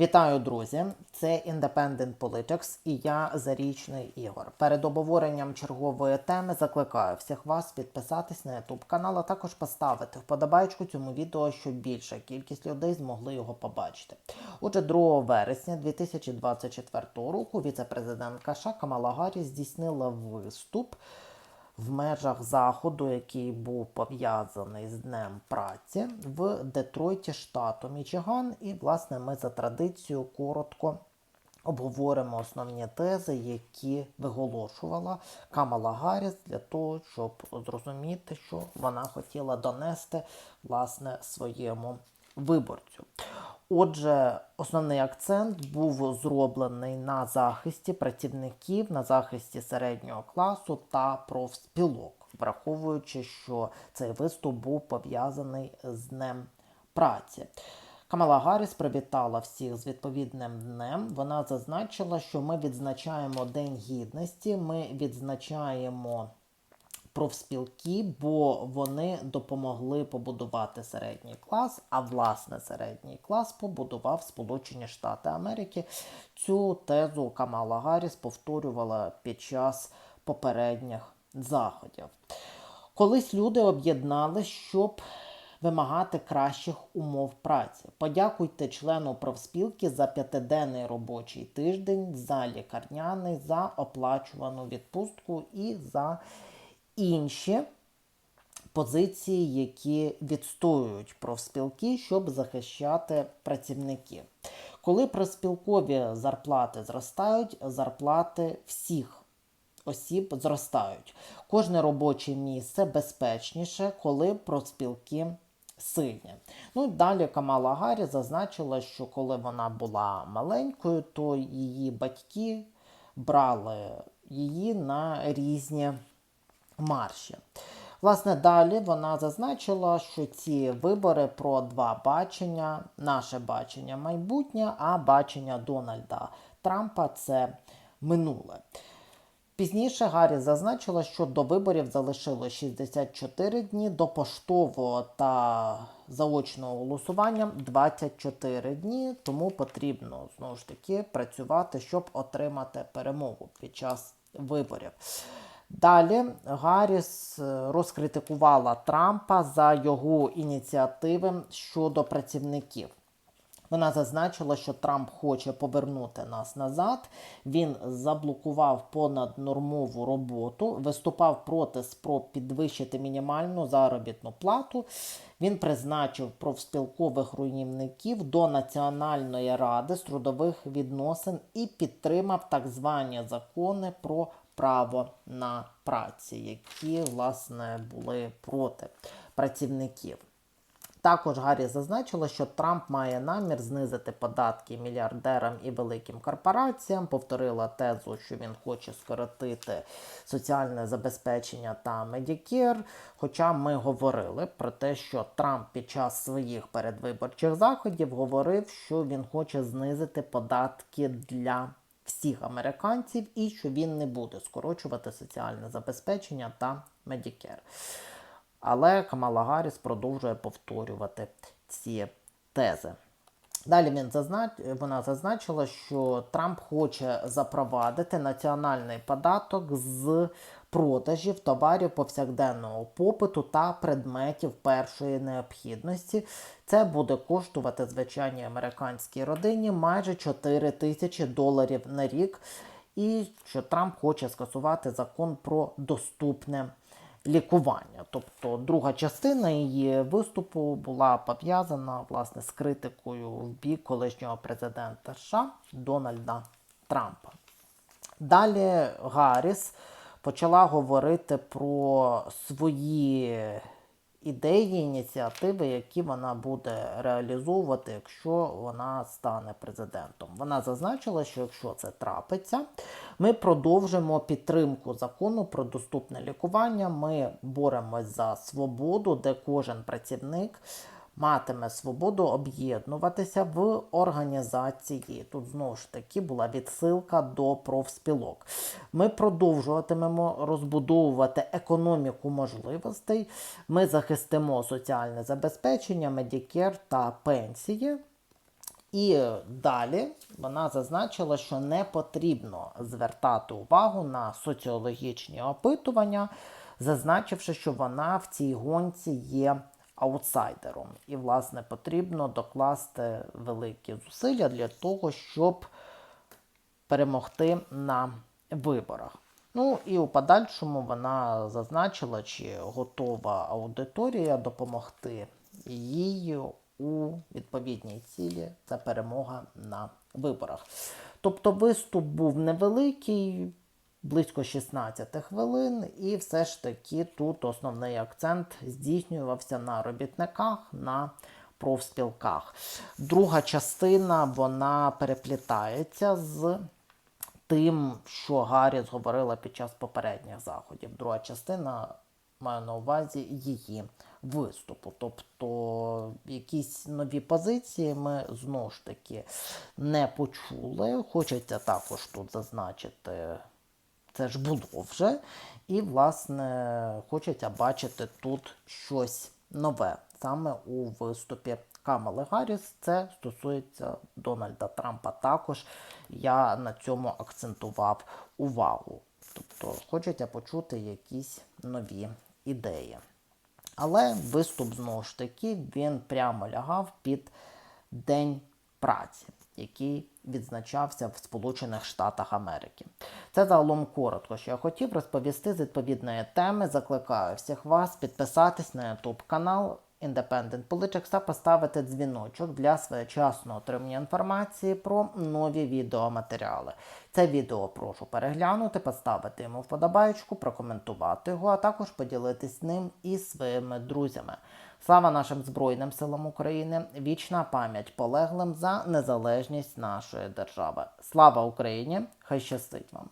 Вітаю, друзі! Це Independent Politics і я Зарічний Ігор. Перед обговоренням чергової теми закликаю всіх вас підписатись на YouTube канал, а також поставити вподобайку цьому відео, щоб більша кількість людей змогли його побачити. Отже, 2 вересня 2024 року віце-президентка США Камала Гарріс здійснила виступ в межах заходу, який був пов'язаний з Днем праці в Детройті, штату Мічиган. І, власне, ми за традицією коротко обговоримо основні тези, які виголошувала Камала Гарріс для того, щоб зрозуміти, що вона хотіла донести власне своєму виборцю. Отже, основний акцент був зроблений на захисті працівників, на захисті середнього класу та профспілок, враховуючи, що цей виступ був пов'язаний з Днем праці. Камала Гарріс привітала всіх з відповідним днем. Вона зазначила, що ми відзначаємо День гідності, ми відзначаємо профспілки, бо вони допомогли побудувати середній клас, а власне середній клас побудував Сполучені Штати Америки. Цю тезу Камала Гарріс повторювала під час попередніх заходів. Колись люди об'єднали, щоб вимагати кращих умов праці. Подякуйте члену профспілки за п'ятиденний робочий тиждень, за лікарняний, за оплачувану відпустку і за інші позиції, які відстоюють профспілки, щоб захищати працівників. Коли профспілкові зарплати зростають, зарплати всіх осіб зростають. Кожне робоче місце безпечніше, коли профспілки сильні. Ну далі Камала Гаррі зазначила, що коли вона була маленькою, то її батьки брали її на різні марші. Власне, далі вона зазначила, що ці вибори про два бачення, наше бачення майбутнє, а бачення Дональда Трампа це минуле. Пізніше Гаррі зазначила, що до виборів залишилось 64 дні, до поштового та заочного голосування 24 дні, тому потрібно знову ж таки працювати, щоб отримати перемогу під час виборів. Далі Гарріс е, розкритикувала Трампа за його ініціативи щодо працівників. Вона зазначила, що Трамп хоче повернути нас назад. Він заблокував понаднормову роботу, виступав проти спроб підвищити мінімальну заробітну плату. Він призначив профспілкових руйнівників до Національної ради з трудових відносин і підтримав так звані закони про право на праці, які власне були проти працівників. Також Гаррі зазначила, що Трамп має намір знизити податки мільярдерам і великим корпораціям. Повторила тезу, що він хоче скоротити соціальне забезпечення та медікер. Хоча ми говорили про те, що Трамп під час своїх передвиборчих заходів говорив, що він хоче знизити податки для всіх американців і що він не буде скорочувати соціальне забезпечення та медікер. Але Камала Гарріс продовжує повторювати ці тези. Далі він зазнач... вона зазначила, що Трамп хоче запровадити національний податок з продажів товарів повсякденного попиту та предметів першої необхідності. Це буде коштувати звичайній американській родині майже 4 тисячі доларів на рік. І що Трамп хоче скасувати закон про доступне лікування. Тобто друга частина її виступу була пов'язана власне з критикою в бік колишнього президента США Дональда Трампа. Далі Гарріс почала говорити про свої ідеї, ініціативи, які вона буде реалізовувати, якщо вона стане президентом. Вона зазначила, що якщо це трапиться, ми продовжимо підтримку закону про доступне лікування. Ми боремось за свободу, де кожен працівник матиме свободу об'єднуватися в організації. Тут знову ж таки була відсилка до профспілок. Ми продовжуватимемо розбудовувати економіку можливостей. Ми захистимо соціальне забезпечення, медікер та пенсії. І далі вона зазначила, що не потрібно звертати увагу на соціологічні опитування, зазначивши, що вона в цій гонці є аутсайдером. І, власне, потрібно докласти великі зусилля для того, щоб перемогти на виборах. Ну і у подальшому вона зазначила, чи готова аудиторія допомогти їй у відповідній цілі це перемога на виборах. Тобто виступ був невеликий, близько 16 хвилин, і все ж таки тут основний акцент здійснювався на робітниках, на профспілках. Друга частина вона переплітається з тим, що Гарріс говорила під час попередніх заходів. Друга частина маю на увазі її виступу. Тобто якісь нові позиції ми знову ж таки не почули. Хочеться також тут зазначити, це ж було вже. І, власне, хочеться бачити тут щось нове саме у виступі Камали Гарріс. Це стосується Дональда Трампа також. Я на цьому акцентував увагу. Тобто хочеться почути якісь нові ідеї. Але виступ знову ж таки він прямо лягав під День праці, який відзначався в Сполучених Штатах Америки. Це загалом коротко, що я хотів розповісти з відповідної теми. Закликаю всіх вас підписатись на YouTube канал Independent Politics та поставити дзвіночок для своєчасного отримання інформації про нові відеоматеріали. Це відео прошу переглянути, поставити йому вподобайку, прокоментувати його, а також поділитись ним із своїми друзями. Слава нашим Збройним силам України! Вічна пам'ять полеглим за незалежність нашої держави. Слава Україні! Хай щастить вам!